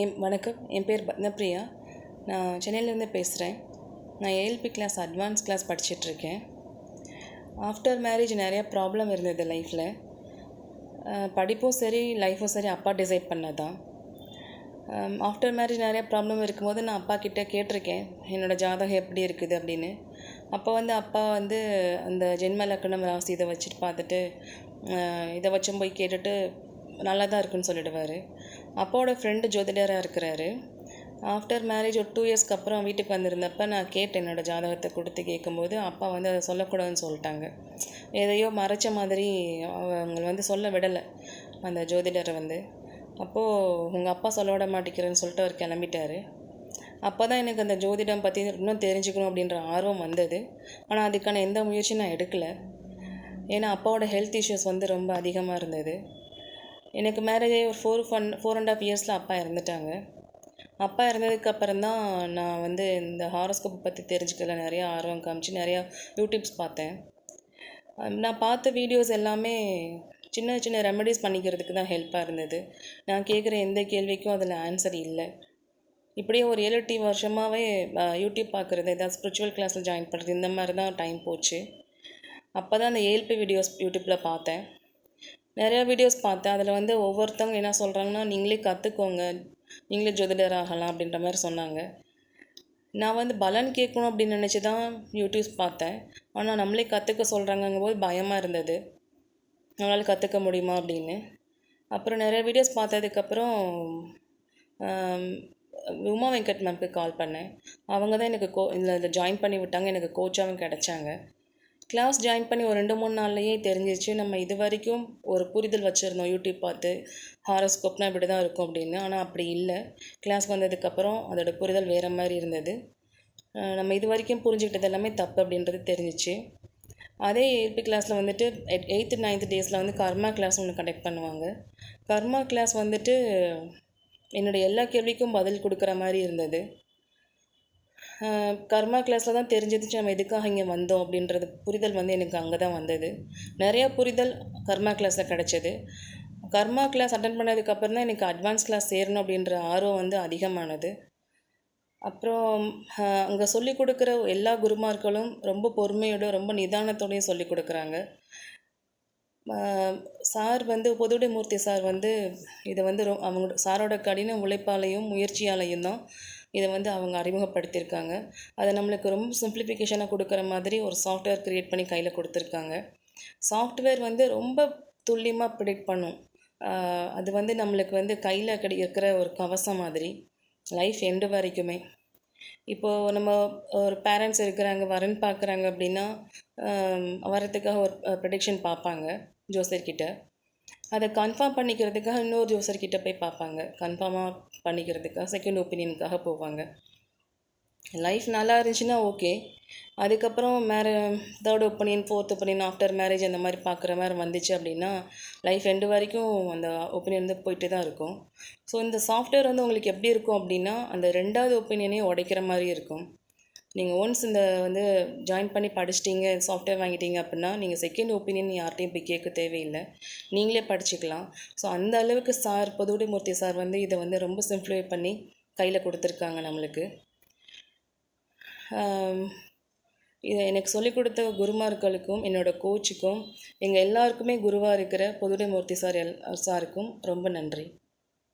என் வணக்கம். என் பேர் பத்மப்ரியா. நான் சென்னையிலேருந்து பேசுகிறேன் நான் ஏஎல்பி கிளாஸ் அட்வான்ஸ் கிளாஸ் படிச்சிட்ருக்கேன். ஆஃப்டர் மேரேஜ் நிறையா ப்ராப்ளம் இருந்தது லைஃப்பில் படிப்பும் சரி லைஃப்பும் சரி அப்பா டிசைட் பண்ணதான். ஆஃப்டர் மேரேஜ் நிறையா ப்ராப்ளம் இருக்கும்போது நான் அப்பா கிட்டே கேட்டிருக்கேன். என்னோடய ஜாதகம் எப்படி இருக்குது அப்படின்னு. அப்போ வந்து அப்பா வந்து அந்த ஜென்ம லக்கணம் ராசி இதை வச்சுட்டு பார்த்துட்டு இதை வச்சும் போய் கேட்டுட்டு நல்லா தான் இருக்குன்னு சொல்லிடுவார். அப்பாவோட ஃப்ரெண்டு ஜோதிடராக இருக்கிறாரு. ஆஃப்டர் மேரேஜ் ஒரு டூ இயர்ஸ்க்கு அப்புறம் வீட்டுக்கு வந்திருந்தப்ப நான் கேட்டேன் என்னோடய ஜாதகத்தை கொடுத்து கேட்கும்போது அப்பா வந்து அதை சொல்லக்கூடாதுன்னு சொல்லிட்டாங்க. எதையோ மறைச்ச மாதிரி அவங்க வந்து சொல்ல விடலை அந்த ஜோதிடரை வந்து. அப்போது உங்கள் அப்பா சொல்ல விட மாட்டேங்கிறேன்னு சொல்லிட்டு அவர் கிளம்பிட்டார். அப்போ தான் எனக்கு அந்த ஜோதிடம் பற்றி இன்னும் தெரிஞ்சுக்கணும் அப்படின்ற ஆர்வம் வந்தது. ஆனால் அதுக்கான எந்த முயற்சியும் நான் எடுக்கலை. ஏன்னா அப்பாவோட ஹெல்த் இஷ்யூஸ் வந்து ரொம்ப அதிகமாக இருந்தது. எனக்கு மேரேஜ் ஆகி ஒரு four fun four and half இயர்ஸில் அப்பா இறந்துட்டாங்க. அப்பா இறந்ததுக்கப்புறம் தான் நான் வந்து இந்த ஹாரோஸ்கோப்பை பற்றி தெரிஞ்சுக்கல. நிறையா ஆர்வம் காமிச்சு நிறையா யூடியூப்ஸ் பார்த்தேன். நான் பார்த்த வீடியோஸ் எல்லாமே சின்ன சின்ன ரெமடிஸ் பண்ணிக்கிறதுக்கு தான் ஹெல்ப்பாக இருந்தது. நான் கேட்குற எந்த கேள்விக்கும் அதில் ஆன்சர் இல்லை. இப்படியே ஒரு ஏழு எட்டு வருஷமாகவே யூடியூப் பார்க்குறது ஏதாவது ஸ்பிரிச்சுவல் கிளாஸில் ஜாயின் பண்ணுறது இந்த மாதிரி தான் டைம் போச்சு. அப்போ தான் அந்த ஏல்பி வீடியோஸ் யூடியூப்பில் பார்த்தேன். நிறையா வீடியோஸ் பார்த்தேன். அதில் வந்து ஒவ்வொருத்தவங்க என்ன சொல்கிறாங்கன்னா நீங்களே கற்றுக்கோங்க நீங்களே ஜோதிடர் ஆகலாம் அப்படின்ற மாதிரி சொன்னாங்க. நான் வந்து பலன் கேட்கணும் அப்படின்னு நினச்சி தான் யூடியூப்ஸ் பார்த்தேன். ஆனால் நம்மளே கற்றுக்க சொல்கிறாங்கங்கும் போது பயமாக இருந்தது. நம்மளால் கற்றுக்க முடியுமா அப்படின்னு. அப்புறம் நிறைய வீடியோஸ் பார்த்ததுக்கப்புறம் உமா வெங்கட் மேம்க்கு கால் பண்ணேன். அவங்க தான் எனக்கு கோ இதில் ஜாயின் பண்ணி விட்டாங்க. எனக்கு கோச்சாகவும் கிடச்சாங்க. கிளாஸ் ஜாயின் பண்ணி ஒரு ரெண்டு மூணு நாள்லையே தெரிஞ்சிச்சு. நம்ம இது வரைக்கும் ஒரு புரிதல் வச்சுருந்தோம். யூடியூப் பார்த்து ஹாரோஸ்கோப்னால் இப்படி தான் இருக்கும் அப்படின்னு. ஆனால் அப்படி இல்லை. கிளாஸ் வந்ததுக்கப்புறம் அதோடய புரிதல் வேறு மாதிரி இருந்தது. நம்ம இது வரைக்கும் புரிஞ்சுக்கிட்டது எல்லாமே தப்பு அப்படின்றது தெரிஞ்சிச்சு. அதே ஏபி கிளாஸில் வந்துட்டு எயித்து நைன்த்து டேஸில் வந்து கர்மா கிளாஸ் ஒன்று கண்டக்ட் பண்ணுவாங்க. கர்மா கிளாஸ் வந்துட்டு என்னுடைய எல்லா கேள்விக்கும் பதில் கொடுக்குற மாதிரி இருந்தது. கர்மா கிளாஸில் தான் தெரிஞ்சிருச்சு நம்ம எதுக்காக இங்கே வந்தோம் அப்படின்றது. புரிதல் வந்து எனக்கு அங்கே தான் வந்தது. நிறையா புரிதல் கர்மா கிளாஸில் கிடச்சிது. கர்மா கிளாஸ் அட்டன் பண்ணதுக்கப்புறம் தான் எனக்கு அட்வான்ஸ் கிளாஸ் சேரணும் அப்படின்ற ஆர்வம் வந்து அதிகமானது. அப்புறம் அங்கே சொல்லிக் கொடுக்குற எல்லா குருமார்களும் ரொம்ப பொறுமையோட ரொம்ப நிதானத்தோடையும் சொல்லிக் கொடுக்குறாங்க. சார் வந்து பொதுவுடைமூர்த்தி சார் வந்து இதை வந்து ரொ அவங்க சாரோட கடின உழைப்பாலையும் முயற்சியாலையும் தான் இதை வந்து அவங்க அறிமுகப்படுத்தியிருக்காங்க. அதை நம்மளுக்கு ரொம்ப சிம்பிளிஃபிகேஷனாக கொடுக்குற மாதிரி ஒரு சாஃப்ட்வேர் க்ரியேட் பண்ணி கையில் கொடுத்துருக்காங்க. சாஃப்ட்வேர் வந்து ரொம்ப துல்லியமாக ப்ரிடிக்ட் பண்ணும். அது வந்து நம்மளுக்கு வந்து கையில் கிடை இருக்கிற ஒரு கவசம் மாதிரி லைஃப் எண்டு வரைக்குமே. இப்போது நம்ம ஒரு பேரண்ட்ஸ் இருக்கிறாங்க வரன் பார்க்குறாங்க அப்படின்னா வரத்துக்காக ஒரு ப்ரடிக்ஷன் பார்ப்பாங்க ஜோசியர்கிட்ட. அதை கன்ஃபார்ம் பண்ணிக்கிறதுக்காக இன்னொரு ஜோசர்கிட்ட போய் பார்ப்பாங்க. கன்ஃபார்மாக பண்ணிக்கிறதுக்காக செகண்ட் ஒப்பீனியனுக்காக போவாங்க. லைஃப் நல்லா இருந்துச்சுன்னா ஓகே அதுக்கப்புறம் மேரே third opinion fourth opinion after marriage அந்த மாதிரி பார்க்குற மாதிரி வந்துச்சு அப்படின்னா லைஃப் எண்டு வரைக்கும் அந்த ஒப்பீனியன் வந்து போயிட்டு தான் இருக்கும். ஸோ இந்த சாஃப்ட்வேர் வந்து உங்களுக்கு எப்படி இருக்கும் அப்படின்னா அந்த ரெண்டாவது ஒப்பீனியனையும் உடைக்கிற மாதிரி இருக்கும். நீங்கள் ஒன்ஸ் இந்த வந்து ஜாயின் பண்ணி படிச்சிட்டிங்க சாஃப்ட்வேர் வாங்கிட்டீங்க அப்படின்னா நீங்கள் செகண்ட் ஒப்பீனியன் யார்ட்டையும் போய் கேட்க தேவையில்லை. நீங்களே படிச்சுக்கலாம். ஸோ அந்த அளவுக்கு சார் மூர்த்தி சார் வந்து இதை வந்து ரொம்ப சிம்ப்ளிஃபை பண்ணி கையில் கொடுத்துருக்காங்க நம்மளுக்கு. இதை எனக்கு சொல்லிக் கொடுத்த குருமார்களுக்கும் என்னோடய கோச்சுக்கும் எங்கள் எல்லாருக்குமே குருவாக இருக்கிற மூர்த்தி சார் எல் சாருக்கும் ரொம்ப நன்றி.